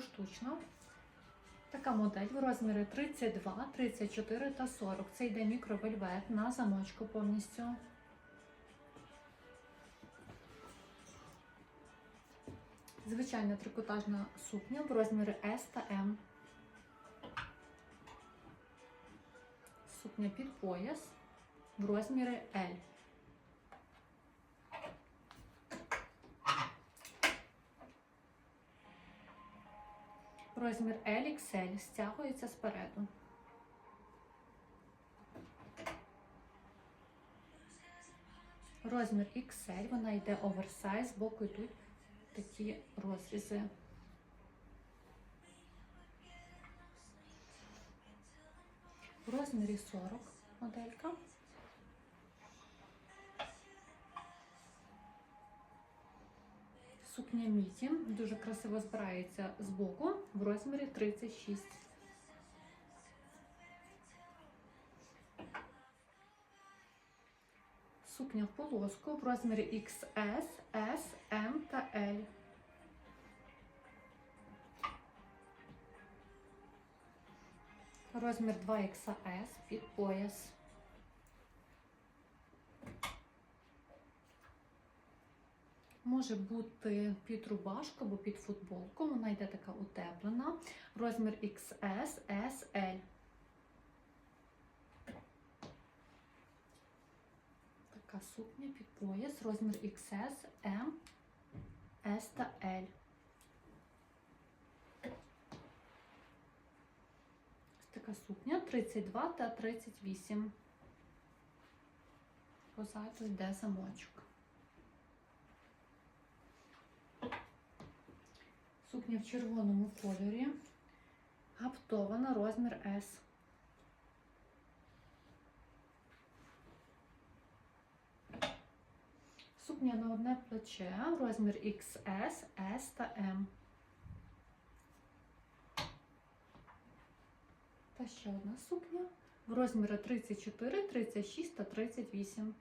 двоштучна. Така модель в розмірі 32, 34 та 40. Це йде мікровельвет на замочку повністю. Звичайна трикотажна сукня в розмірі S та M. Сукня під пояс в розмірі L. Розмір LXL стягується спереду. Розмір XL, вона йде оверсайз, з боку йдуть такі розрізи. В розмірі 40 моделька. Сукня Міті дуже красиво збирається з боку в розмірі 36. Сукня в полоску в розмірі XS, S, M та L. Розмір 2XS під пояс. Може бути під рубашку або під футболку. Вона йде така утеплена. Розмір XS, S, L. Така сукня під пояс. Розмір XS, M, S та L. Така сукня 32 та 38. Позаду йде замочок. Сукня в червоному кольорі. Гаптована розмір S. Сукня на одне плече, розмір XS, S та M. Та ще одна сукня в розмірі 34, 36 та 38.